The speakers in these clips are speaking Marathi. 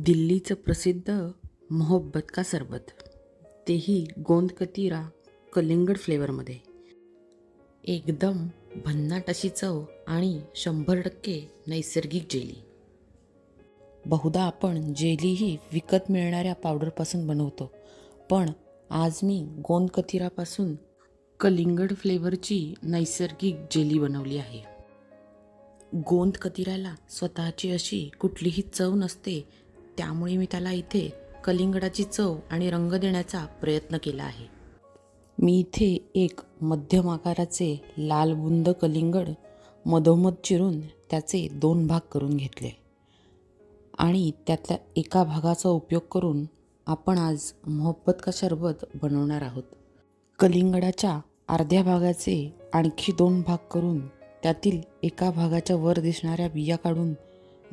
दिल्लीचं प्रसिद्ध मोहब्बत का सरबत? तेही गोंद कतिरा कलिंगड फ्लेवरमध्ये. एकदम भन्नाट अशी चव आणि शंभर टक्के नैसर्गिक जेली. बहुधा आपण जेलीही विकत मिळणाऱ्या पावडरपासून बनवतो. पण आज मी गोंद कतिरापासून कलिंगड फ्लेवरची नैसर्गिक जेली बनवली आहे. गोंद कतिराला स्वतःची अशी कुठलीही चव नसते त्यामुळे मी त्याला इथे कलिंगडाची चव आणि रंग देण्याचा प्रयत्न केला आहे. मी इथे एक मध्यम आकाराचे लाल बुंद कलिंगड मधोमध चिरून त्याचे दोन भाग करून घेतले. आणि त्यातल्या एका भागाचा उपयोग करून आपण आज मोहब्बत का शरबत बनवणार आहोत. कलिंगडाच्या अर्ध्या भागाचे आणखी दोन भाग करून त्यातील एका भागाच्या वर दिसणाऱ्या बिया काढून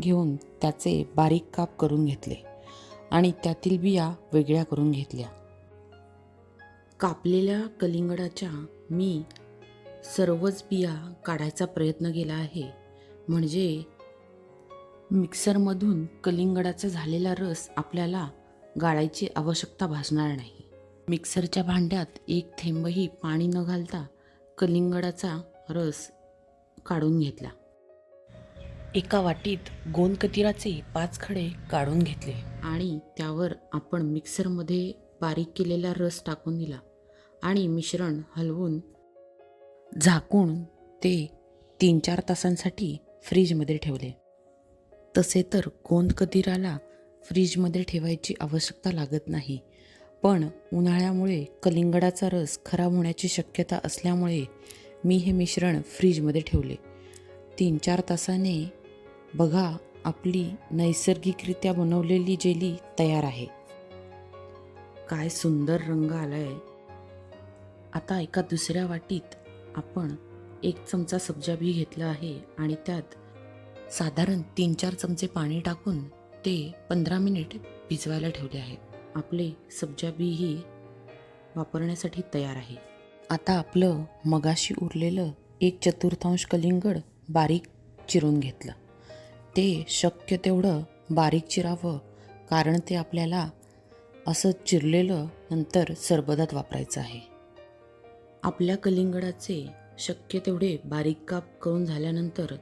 घेऊन त्याचे बारीक काप करून घेतले आणि त्यातील बिया वेगळ्या करून घेतल्या. कापलेल्या कलिंगडाच्या मी सर्वच बिया काढायचा प्रयत्न केला आहे. म्हणजे मिक्सरमधून कलिंगडाचा झालेला रस आपल्याला गाळायची आवश्यकता भासणार नाही. मिक्सरच्या भांड्यात एक थेंबही पाणी न घालता कलिंगडाचा रस काढून घेतला. एका वाटीत गोंद कतिराचे पाच खडे काढून घेतले. आणि त्यावर आपण मिक्सरमध्ये बारीक केलेला रस टाकून दिला आणि मिश्रण हलवून झाकून ते तीन चार तासांसाठी फ्रीजमध्ये ठेवले. तसे तर गोंद कतिराला फ्रीजमध्ये ठेवायची आवश्यकता लागत नाही पण उन्हाळ्यामुळे कलिंगडाचा रस खराब होण्याची शक्यता असल्यामुळे मी हे मिश्रण फ्रीजमध्ये ठेवले. तीन चार तासाने बघा आपली नैसर्गिकरित्या बनवलेली जेली तयार आहे. काय सुंदर रंग आलाय. आता एका दुसऱ्या वाटीत आपण एक चमचा सब्जा बी घेतला आहे आणि त्यात साधारण तीन चार चमचे पाणी टाकून ते पंधरा मिनिट भिजवायला ठेवले आहे आपले सब्जा बी ही वापरण्यासाठी तयार आहे. आता आपलं मगाशी उरलेलं एक चतुर्थांश कलिंगड बारीक चिरून घेतलं. ते शक्य तेवढं बारीक चिरावं कारण ते आपल्याला असं चिरलेलं नंतर सरबदात वापरायचं आहे. आपल्या कलिंगडाचे शक्य तेवढे बारीक काप करून झाल्यानंतर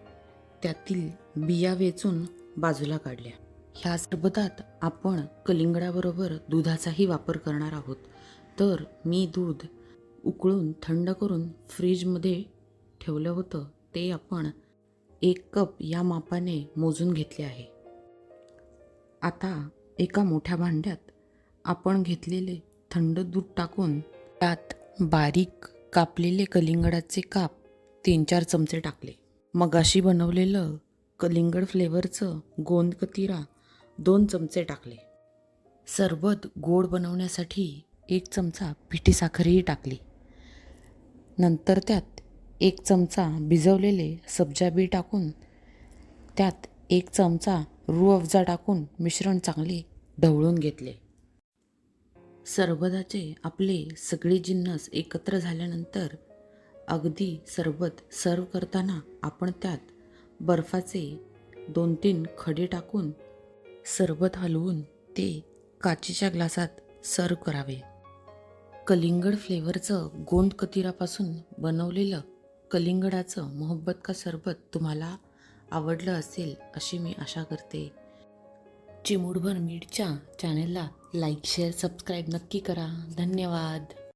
त्यातील बिया वेचून बाजूला काढल्या. ह्या सरबतात आपण कलिंगडाबरोबर दुधाचाही वापर करणार आहोत. तर मी दूध उकळून थंड करून फ्रीजमध्ये ठेवलं होतं ते आपण एक कप या मापाने मोजून घेतले आहे. आता एका मोठ्या भांड्यात आपण घेतलेले थंड दूध टाकून त्यात बारीक कापलेले कलिंगडाचे काप तीन चार चमचे टाकले. मगाशी बनवलेलं कलिंगड फ्लेवरचं गोंद कतिरा दोन चमचे टाकले. सरबत गोड बनवण्यासाठी एक चमचा पिठी साखरही टाकली. नंतर त्यात एक चमचा भिजवलेले सब्जा बी टाकून त्यात एक चमचा रू अफजा टाकून मिश्रण चांगले ढवळून घेतले. सरबताचे आपले सगळे जिन्नस एकत्र झाल्यानंतर अगदी सरबत सर्व करताना आपण त्यात बर्फाचे दोन तीन खडे टाकून सरबत हलवून ते काचेच्या ग्लासात सर्व करावे. कलिंगड फ्लेवरचं गोंद कतिरापासून बनवलेलं कलिंगडाचं मोहब्बत का सरबत तुम्हाला आवडलं असेल अशी मी आशा करते. चिमुडभर मीठच्या चॅनलला लाईक शेअर सबस्क्राईब नक्की करा. धन्यवाद.